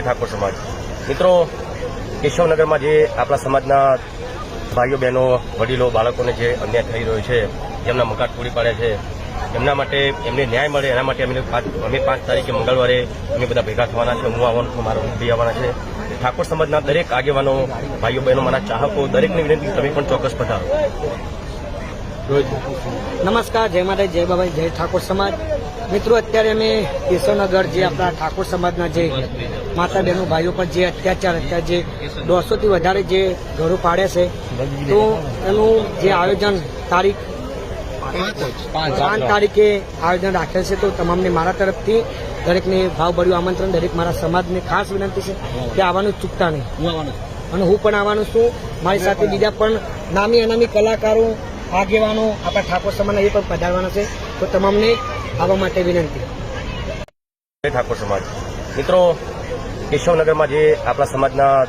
ઠાકોર સમાજ. મિત્રો, કેશવનગરમાં જે આપણા સમાજના ભાઈઓ, બહેનો, વડીલો, બાળકોને જે અન્યાય થઈ રહ્યો છે, જેમના મકાન પૂરી પાડે છે, એમના માટે એમને ન્યાય મળે, એના માટે અમે અમે પાંચ તારીખે મંગળવારે અમે બધા ભેગા થવાના છે, હું આવવાનું છું, મારા ભાઈ આવવાના છે. ઠાકોર સમાજના દરેક આગેવાનો, ભાઈઓ, બહેનો, મારા ચાહકો, દરેકને વિનંતી, તમે પણ ચોક્કસ પધારો. નમસ્કાર, જય માતા જય બાબા જય ઠાકોર સમાજ. મિત્રો અત્યારે અમે કેશવનગર જે આપણા ઠાકોર સમાજના જે માતા બહેનો ભાઈઓ પર જે અત્યાચાર અત્યારે જે દોઢસોથી વધારે જે ઘરો પાડે છે તો એનું જે આયોજન તારીખ પાંચ તારીખે આયોજન રાખેલ છે તો તમામને મારા તરફથી દરેકને ભાવભર્યું આમંત્રણ દરેક મારા સમાજને ખાસ વિનંતી છે કે આવવાનું ચૂકતા નહીં. અને હું પણ આવવાનું છું. મારી સાથે બીજા પણ નામી અનામી કલાકારો આગેવાનો આપણા ઠાકોર સમાજના એ પણ પધારવાના છે. તો તમામને આવવા માટે વિનંતી. ઠાકોર સમાજ. મિત્રો, કેશવનગરમાં જે આપણા સમાજના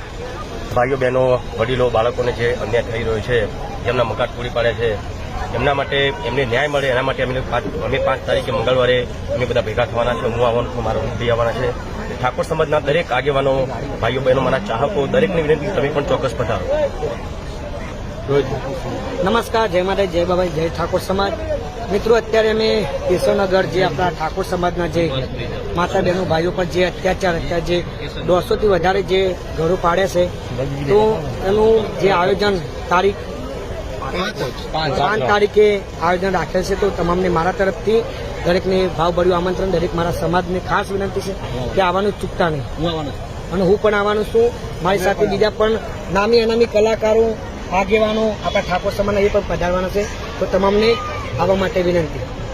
ભાઈઓ, બહેનો, વડીલો, બાળકોને જે અન્યાય થઈ રહ્યો છે, જેમના મકાન પૂરી પાડે છે, એમના માટે એમને ન્યાય મળે, એના માટે અમે અમે પાંચ તારીખે મંગળવારે અમે બધા ભેગા થવાના છે, હું આવવાનું છું મારા ભાઈ આવવાના છે. ઠાકોર સમાજના દરેક આગેવાનો, ભાઈઓ, બહેનો, મારા ચાહકો, દરેકને વિનંતી, તમે પણ ચોક્કસ પધારો. નમસ્કાર જય માતા જય બાબા જય ઠાકોર સમાજ. મિત્રો અત્યારે અમે કેશવનગર જે આપણા ઠાકોર સમાજના જે માતા બહેનો ભાઈઓ પર જે અત્યાચાર અત્યારે જે દોઢસોથી વધારે જે ઘરો પાડે છે તો એનું જે આયોજન તારીખ પાંચ તારીખે આયોજન રાખેલ છે તો તમામને મારા તરફથી દરેકને ભાવભર્યું આમંત્રણ દરેક મારા સમાજને ખાસ વિનંતી છે કે આવવાનું ચૂકતા નહીં. અને હું પણ આવવાનું છું. મારી સાથે બીજા પણ નામી અનામી કલાકારો આગેવાનો આપણા ઠાકોર સમાજના એ પણ પધારવાના છે. તો તમામને આવવા માટે વિનંતી.